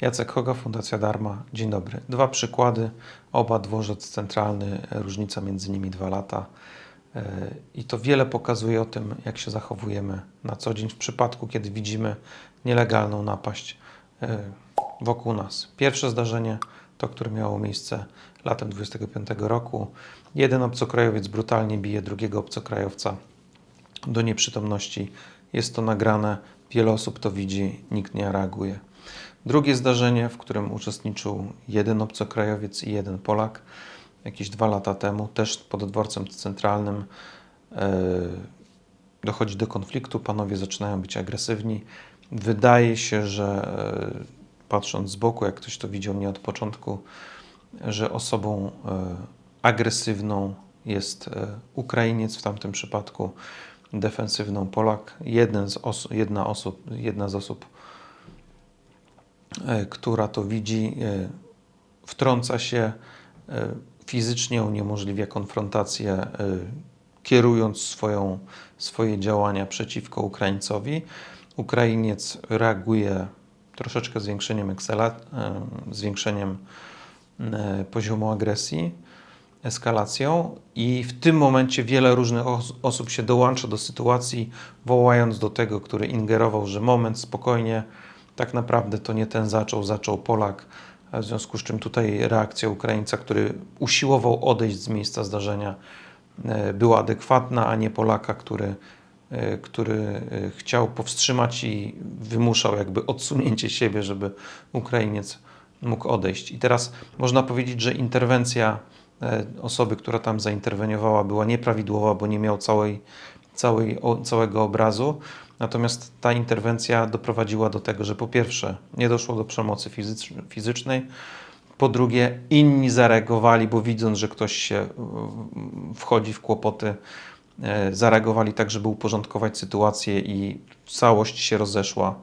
Jacek Hoga, Fundacja Darma. Dzień dobry. Dwa przykłady, oba dworzec centralny, różnica między nimi dwa lata. E, I to wiele pokazuje o tym, jak się zachowujemy na co dzień w przypadku, kiedy widzimy nielegalną napaść e, wokół nas. Pierwsze zdarzenie, to które miało miejsce latem 25 roku. Jeden obcokrajowiec brutalnie bije drugiego obcokrajowca do nieprzytomności. Jest to nagrane, wiele osób to widzi, nikt nie reaguje. Drugie zdarzenie, w którym uczestniczył jeden obcokrajowiec i jeden Polak, jakieś dwa lata temu, też pod dworcem centralnym, e, dochodzi do konfliktu, panowie zaczynają być agresywni. Wydaje się, że e, patrząc z boku, jak ktoś to widział nie od początku, że osobą e, agresywną jest Ukrainiec, w tamtym przypadku defensywną Polak. Jeden z oso jedna, osób, jedna z osób która to widzi, e, wtrąca się, e, fizycznie uniemożliwia konfrontację, kierując swoją, swoje działania przeciwko Ukraińcowi. Ukrainiec reaguje troszeczkę zwiększeniem, eksela, zwiększeniem poziomu agresji, eskalacją i w tym momencie wiele różnych os osób się dołącza do sytuacji, wołając do tego, który ingerował, że moment, spokojnie, tak naprawdę to nie ten zaczął, zaczął Polak. W związku z czym tutaj reakcja Ukraińca, który usiłował odejść z miejsca zdarzenia, e, była adekwatna, a nie Polaka, który, e, który e, chciał powstrzymać i wymuszał jakby odsunięcie siebie, żeby Ukrainiec mógł odejść. I teraz można powiedzieć, że interwencja osoby, która tam zainterweniowała, była nieprawidłowa, bo nie miał całej, całej, całego obrazu. Natomiast ta interwencja doprowadziła do tego, że po pierwsze nie doszło do przemocy fizycznej, po drugie inni zareagowali, bo widząc, że ktoś się wchodzi w kłopoty, e, zareagowali tak, żeby uporządkować sytuację i całość się rozeszła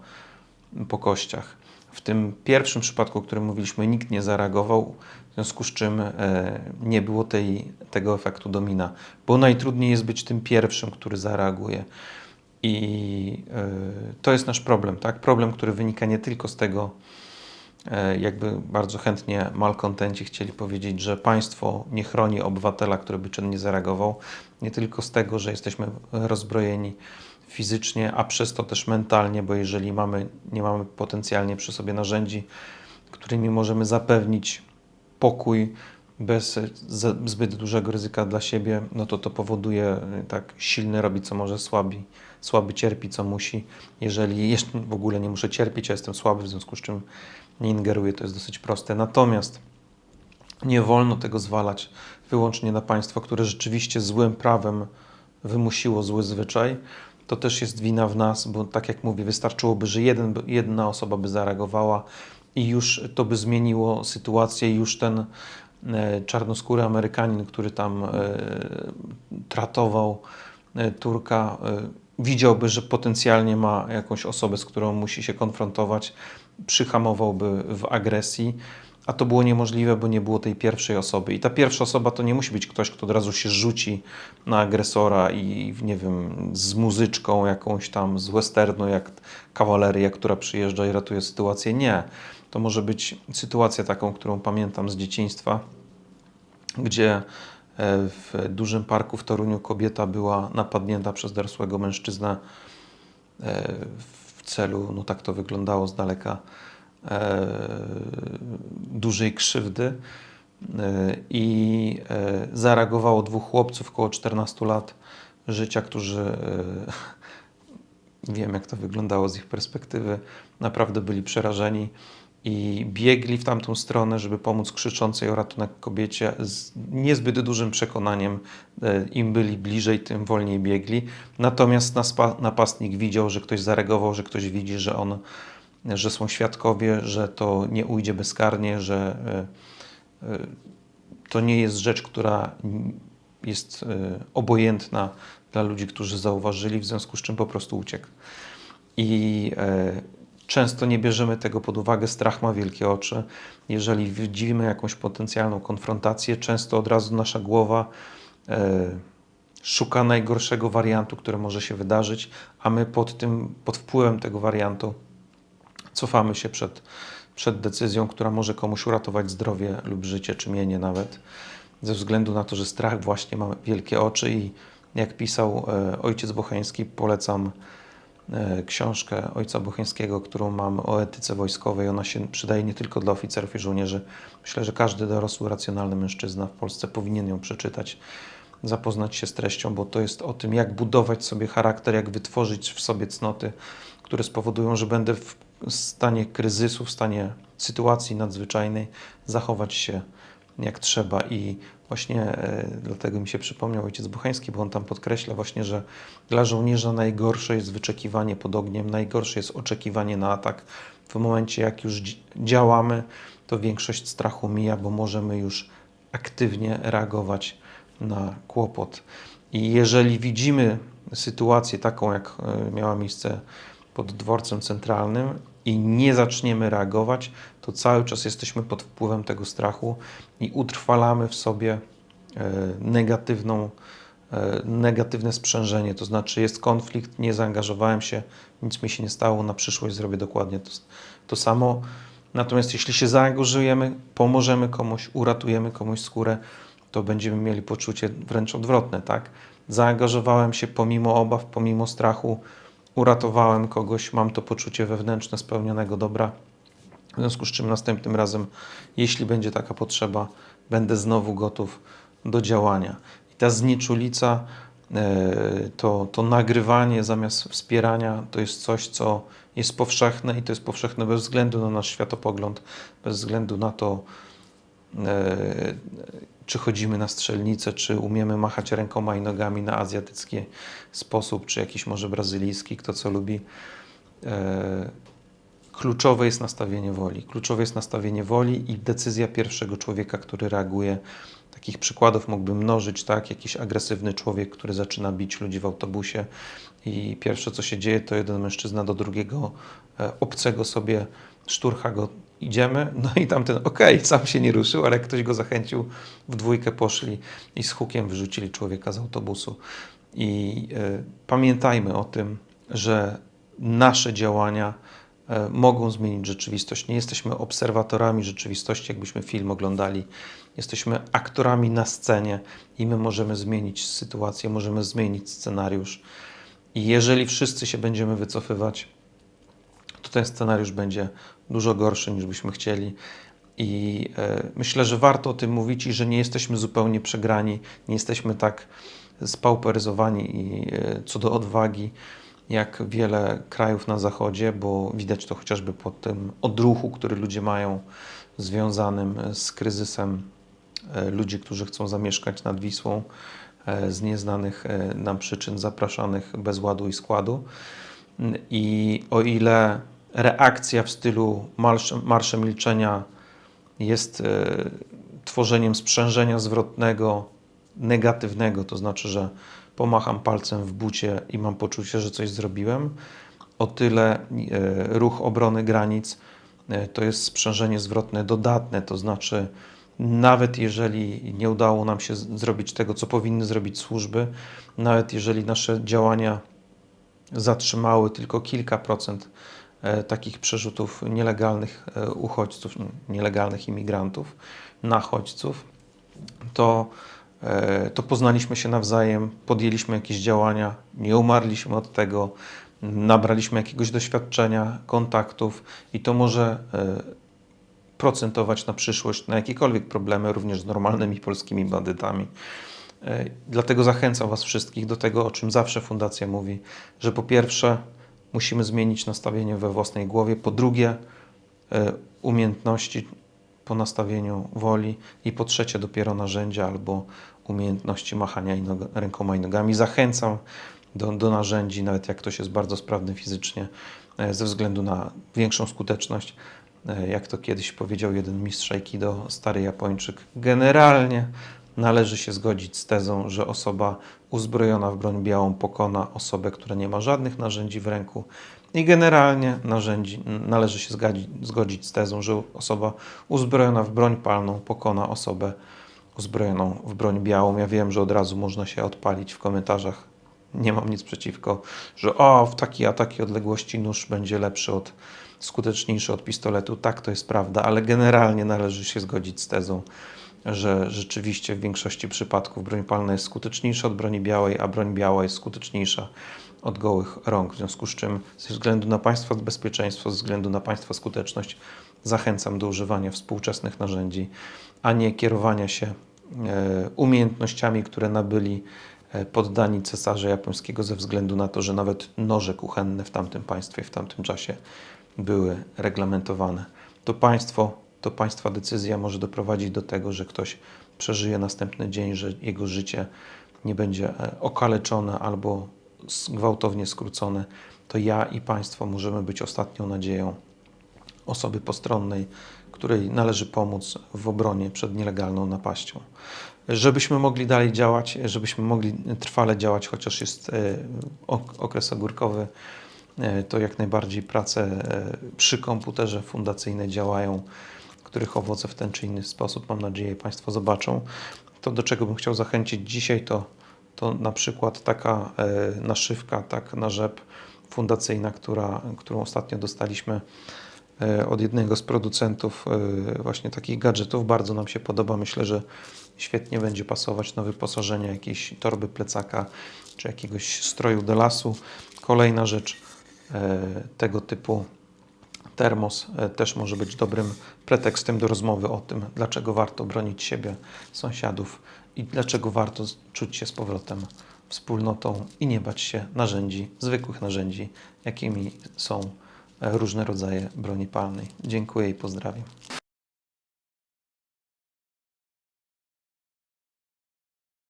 po kościach. W tym pierwszym przypadku, o którym mówiliśmy, nikt nie zareagował, w związku z czym e, nie było tej, tego efektu domina, bo najtrudniej jest być tym pierwszym, który zareaguje. I e, to jest nasz problem, tak? Problem, który wynika nie tylko z tego, e, jakby bardzo chętnie malkontenci chcieli powiedzieć, że państwo nie chroni obywatela, który by czynnie zareagował, nie tylko z tego, że jesteśmy rozbrojeni fizycznie, a przez to też mentalnie, bo jeżeli mamy, nie mamy potencjalnie przy sobie narzędzi, którymi możemy zapewnić pokój bez zbyt dużego ryzyka dla siebie, no to to powoduje tak silny robi co może słabi słaby cierpi, co musi. Jeżeli jeszcze w ogóle nie muszę cierpieć, a jestem słaby, w związku z czym nie ingeruję, to jest dosyć proste. Natomiast nie wolno tego zwalać wyłącznie na państwo, które rzeczywiście złym prawem wymusiło zły zwyczaj. To też jest wina w nas, bo tak jak mówię, wystarczyłoby, że jeden, jedna osoba by zareagowała i już to by zmieniło sytuację, już ten e, czarnoskóry Amerykanin, który tam e, tratował e, Turka, widziałby, że potencjalnie ma jakąś osobę, z którą musi się konfrontować, przyhamowałby w agresji, a to było niemożliwe, bo nie było tej pierwszej osoby. I ta pierwsza osoba to nie musi być ktoś, kto od razu się rzuci na agresora i nie wiem, z muzyczką jakąś tam, z westernu, jak kawaleria, która przyjeżdża i ratuje sytuację. Nie. To może być sytuacja taką, którą pamiętam z dzieciństwa, gdzie w dużym parku w Toruniu kobieta była napadnięta przez dorosłego mężczyznę e, w celu, no tak to wyglądało z daleka, e, dużej krzywdy. I zareagowało dwóch chłopców około 14 lat życia, którzy wiem jak to wyglądało z ich perspektywy, naprawdę byli przerażeni i biegli w tamtą stronę, żeby pomóc krzyczącej o ratunek kobiecie z niezbyt dużym przekonaniem. E, Im byli bliżej, tym wolniej biegli. Natomiast napastnik widział, że ktoś zareagował, że ktoś widzi, że on, że są świadkowie, że to nie ujdzie bezkarnie, że e, e, to nie jest rzecz, która jest obojętna dla ludzi, którzy zauważyli, w związku z czym po prostu uciekł. I Często nie bierzemy tego pod uwagę, strach ma wielkie oczy. Jeżeli widzimy jakąś potencjalną konfrontację, często od razu nasza głowa e, szuka najgorszego wariantu, który może się wydarzyć, a my pod, tym, pod wpływem tego wariantu cofamy się przed, przed decyzją, która może komuś uratować zdrowie lub życie, czy mienie nawet, ze względu na to, że strach właśnie ma wielkie oczy i jak pisał e, ojciec Bocheński, polecam książkę ojca Bocheńskiego, którą mam o etyce wojskowej. Ona się przydaje nie tylko dla oficerów i żołnierzy. Myślę, że każdy dorosły, racjonalny mężczyzna w Polsce powinien ją przeczytać, zapoznać się z treścią, bo to jest o tym, jak budować sobie charakter, jak wytworzyć w sobie cnoty, które spowodują, że będę w stanie kryzysu, w stanie sytuacji nadzwyczajnej zachować się jak trzeba. I właśnie e, dlatego mi się przypomniał ojciec Buchański, bo on tam podkreśla właśnie, że dla żołnierza najgorsze jest wyczekiwanie pod ogniem, najgorsze jest oczekiwanie na atak. W momencie, jak już dzi- działamy, to większość strachu mija, bo możemy już aktywnie reagować na kłopot. I jeżeli widzimy sytuację taką, jak e, miała miejsce pod dworcem centralnym i nie zaczniemy reagować, to cały czas jesteśmy pod wpływem tego strachu i utrwalamy w sobie e, negatywną, e, negatywne sprzężenie. To znaczy jest konflikt, nie zaangażowałem się, nic mi się nie stało, na przyszłość zrobię dokładnie to, to samo. Natomiast jeśli się zaangażujemy, pomożemy komuś, uratujemy komuś skórę, to będziemy mieli poczucie wręcz odwrotne, tak? Zaangażowałem się pomimo obaw, pomimo strachu, uratowałem kogoś, mam to poczucie wewnętrzne spełnionego dobra. W związku z czym następnym razem, jeśli będzie taka potrzeba, będę znowu gotów do działania. I ta znieczulica, e, to, to nagrywanie zamiast wspierania, to jest coś, co jest powszechne i to jest powszechne bez względu na nasz światopogląd, bez względu na to, czy chodzimy na strzelnicę, czy umiemy machać rękoma i nogami na azjatycki sposób, czy jakiś może brazylijski, kto co lubi. E, Kluczowe jest nastawienie woli. Kluczowe jest nastawienie woli i decyzja pierwszego człowieka, który reaguje. Takich przykładów mógłbym mnożyć, tak? Jakiś agresywny człowiek, który zaczyna bić ludzi w autobusie i pierwsze co się dzieje, to jeden mężczyzna do drugiego e, obcego sobie szturcha go, idziemy, no i tamten, okej, sam się nie ruszył, ale ktoś go zachęcił, w dwójkę poszli i z hukiem wyrzucili człowieka z autobusu. I e, pamiętajmy o tym, że nasze działania e, mogą zmienić rzeczywistość. Nie jesteśmy obserwatorami rzeczywistości, jakbyśmy film oglądali. Jesteśmy aktorami na scenie i my możemy zmienić sytuację, możemy zmienić scenariusz. I jeżeli wszyscy się będziemy wycofywać, to ten scenariusz będzie dużo gorszy niż byśmy chcieli. I e, myślę, że warto o tym mówić i że nie jesteśmy zupełnie przegrani, nie jesteśmy tak spauperyzowani i, e, co do odwagi, jak wiele krajów na zachodzie, bo widać to chociażby po tym odruchu, który ludzie mają związanym z kryzysem e, ludzi, którzy chcą zamieszkać nad Wisłą e, z nieznanych e, nam przyczyn, zapraszanych bez ładu i składu. I o ile reakcja w stylu marsz, marsze milczenia jest e, tworzeniem sprzężenia zwrotnego, negatywnego, to znaczy, że pomacham palcem w bucie i mam poczucie, że coś zrobiłem, o tyle e, ruch obrony granic e, to jest sprzężenie zwrotne dodatne, to znaczy nawet jeżeli nie udało nam się zrobić tego, co powinny zrobić służby, nawet jeżeli nasze działania zatrzymały tylko kilka procent takich przerzutów nielegalnych e, uchodźców, nielegalnych imigrantów, nachodźców, to, e, to poznaliśmy się nawzajem, podjęliśmy jakieś działania, nie umarliśmy od tego, nabraliśmy jakiegoś doświadczenia, kontaktów i to może e, procentować na przyszłość, na jakiekolwiek problemy, również z normalnymi polskimi bandytami. E, Dlatego zachęcam Was wszystkich do tego, o czym zawsze Fundacja mówi, że po pierwsze musimy zmienić nastawienie we własnej głowie, po drugie e, umiejętności po nastawieniu woli i po trzecie dopiero narzędzia albo umiejętności machania i nog- rękoma i nogami. Zachęcam do, do narzędzi, nawet jak ktoś jest bardzo sprawny fizycznie, e, ze względu na większą skuteczność. E, Jak to kiedyś powiedział jeden mistrz Aikido, stary Japończyk, generalnie należy się zgodzić z tezą, że osoba uzbrojona w broń białą pokona osobę, która nie ma żadnych narzędzi w ręku. I generalnie narzędzi, należy się zgodzić, zgodzić z tezą, że osoba uzbrojona w broń palną pokona osobę uzbrojoną w broń białą. Ja wiem, że od razu można się odpalić w komentarzach. Nie mam nic przeciwko, że o, w takiej a takiej odległości nóż będzie lepszy od skuteczniejszy od pistoletu. Tak, to jest prawda, ale generalnie należy się zgodzić z tezą, że rzeczywiście w większości przypadków broń palna jest skuteczniejsza od broni białej, a broń biała jest skuteczniejsza od gołych rąk. W związku z czym, ze względu na Państwa bezpieczeństwo, ze względu na Państwa skuteczność, zachęcam do używania współczesnych narzędzi, a nie kierowania się e, umiejętnościami, które nabyli e, poddani cesarza japońskiego ze względu na to, że nawet noże kuchenne w tamtym państwie, w tamtym czasie były reglamentowane. To państwo, to państwa decyzja może doprowadzić do tego, że ktoś przeżyje następny dzień, że jego życie nie będzie e, okaleczone albo gwałtownie skrócone. To ja i państwo możemy być ostatnią nadzieją osoby postronnej, której należy pomóc w obronie przed nielegalną napaścią. Żebyśmy mogli dalej działać, żebyśmy mogli trwale działać, chociaż jest e, ok- okres ogórkowy, e, to jak najbardziej prace przy komputerze fundacyjne działają, których owoce w ten czy inny sposób, mam nadzieję, Państwo zobaczą. To, do czego bym chciał zachęcić dzisiaj, to, to na przykład taka e, naszywka, tak na rzep fundacyjna, która, którą ostatnio dostaliśmy e, od jednego z producentów e, właśnie takich gadżetów. Bardzo nam się podoba. Myślę, że świetnie będzie pasować do wyposażenia jakiejś torby plecaka czy jakiegoś stroju do lasu. Kolejna rzecz tego typu termos e, też może być dobrym pretekstem do rozmowy o tym, dlaczego warto bronić siebie, sąsiadów i dlaczego warto czuć się z powrotem wspólnotą i nie bać się narzędzi, zwykłych narzędzi, jakimi są e, różne rodzaje broni palnej. Dziękuję i pozdrawiam.